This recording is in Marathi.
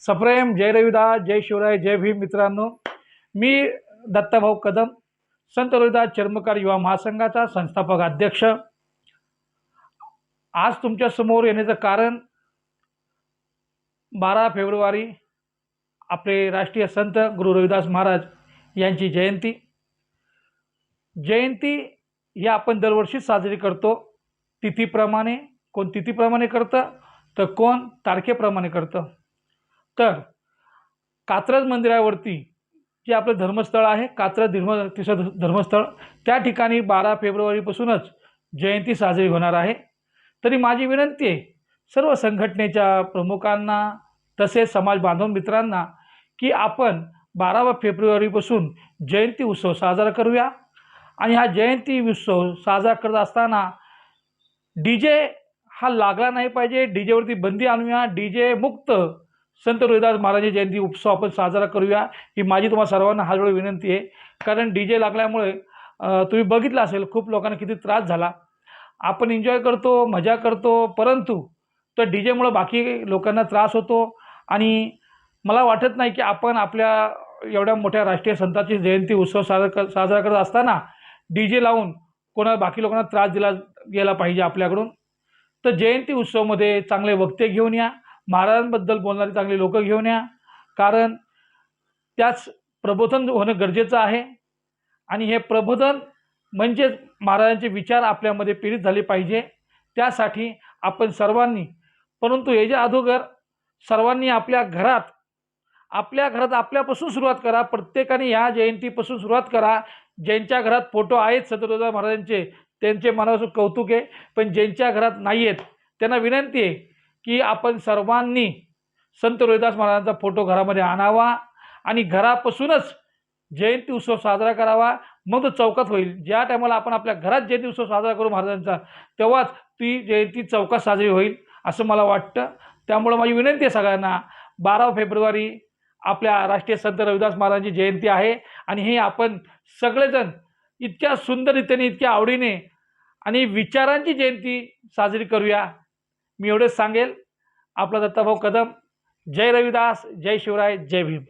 सप्रेम जय रविदास जय शिवराय जय भीम मित्रांनो. मी दत्ताभाऊ कदम संत रविदास चर्मकार युवा महासंघाचा संस्थापक अध्यक्ष. आज तुमच्यासमोर येण्याचं कारण बारा फेब्रुवारी आपले राष्ट्रीय संत गुरु रविदास महाराज यांची जयंती. जयंती ही आपण दरवर्षी साजरी करतो. तिथीप्रमाणे कोण तिथीप्रमाणे करतं तर कोण तारखेप्रमाणे करतं. तर कात्रज मंदिरावरती जे आपलं धर्मस्थळ आहे कात्रज धर्म तिसरं धर्मस्थळ त्या ठिकाणी बारा फेब्रुवारीपासूनच जयंती साजरी होणार आहे. तरी माझी विनंती आहे सर्व संघटनेच्या प्रमुखांना तसेच समाज बांधव मित्रांना की आपण बारावा फेब्रुवारीपासून जयंती उत्सव साजरा करूया. आणि हा जयंती उत्सव साजरा करत असताना डी जे हा लागला नाही पाहिजे डी जेवरती बंदी आणूया डी जे मुक्त संत रोहिदास महाराजांची जयंती उत्सव आपण साजरा करूया. ही माझी तुम्हाला सर्वांना हातजोड विनंती आहे. कारण डी जे लागल्यामुळे तुम्ही बघितलं असेल खूप लोकांना किती त्रास झाला. आपण एन्जॉय करतो मजा करतो परंतु तर डी जेमुळं बाकी लोकांना त्रास होतो. आणि मला वाटत नाही की आपण आपल्या एवढ्या मोठ्या राष्ट्रीय संतांची जयंती उत्सव साजरा कर साजरा करत असताना डी जे लावून कोणा बाकी लोकांना त्रास दिला गेला पाहिजे आपल्याकडून? तर जयंती उत्सवमध्ये चांगले वक्ते घेऊन या. महाराजांबद्दल बोलणारी चांगली लोक घेऊन या. कारण त्याच प्रबोधन होणं गरजेचं आहे. आणि हे प्रबोधन म्हणजेच महाराजांचे विचार आपल्यामध्ये पीडित झाले पाहिजे. त्यासाठी आपण सर्वांनी परंतु याच्या अगोदर सर्वांनी आपल्या घरात आपल्या घरात आपल्यापासून सुरुवात करा. प्रत्येकाने या जयंतीपासून सुरुवात करा. ज्यांच्या घरात फोटो आहेत सत्यदादा महाराजांचे त्यांचे मनापासून कौतुक आहे. पण ज्यांच्या घरात नाही आहेत त्यांना विनंती आहे की आपण सर्वांनी संत रोहिदास महाराजांचा फोटो घरामध्ये आणावा आणि घरापासूनच जयंती उत्सव साजरा करावा. मग तो चौकात होईल. ज्या टायमाला आपण आपल्या घरात जयंती उत्सव साजरा करू महाराजांचा तेव्हाच ती जयंती चौकात साजरी होईल असं मला वाटतं. त्यामुळं माझी विनंती आहे सगळ्यांना बारा फेब्रुवारी आपल्या राष्ट्रीय संत रविदास महाराजांची जयंती आहे आणि हे आपण सगळेजण इतक्या सुंदर रीतीने इतक्या आवडीने आणि विचारांची जयंती साजरी करूया. मी एवढंच सांगेल. आपला दत्ताभाऊ कदम. जय रविदास जय शिवराय जय भीम.